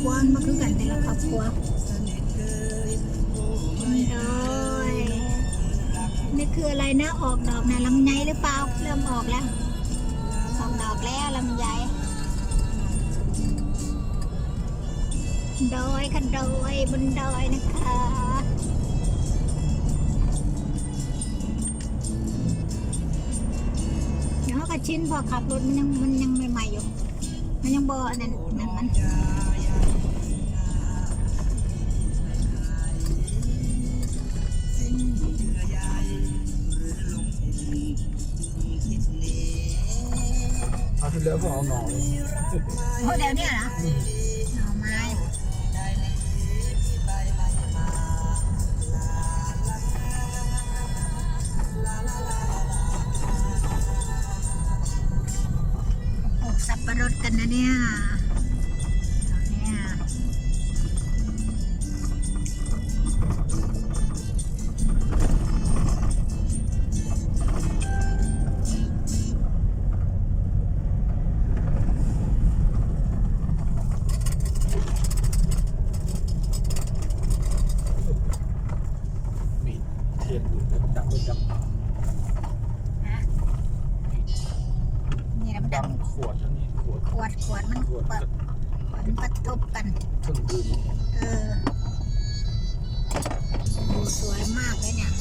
รัวมันคือกันแต่ละครอบครัวโอ้ยนี่คืออะไรนะออกดอกนะลำไยหรือเปล่าเริ่มออกแล้วออกดอกแล้วลำไยดอยค่ะดอยบนดอยนะคะเดี๋ยวก็ชินพอขับรถมันยังมันยังใหม่ๆอยู่ ยังบ่อันนั้นนั่นมันเอาที่แล้วก็เอาหน่อเลยโอ้เดี๋ยวเนี้เหรอหน่อ สับปะรดกันนะเนี่ยเนี่ยบีดเทียนอยู่ดังไปดังนี่นะมันดัดังงขวดอันนี้ ขวดขวดขวดมันขวดเปิดมันประทบกันเครื่องดื่มเออดูสวยมากเลยเนี่ย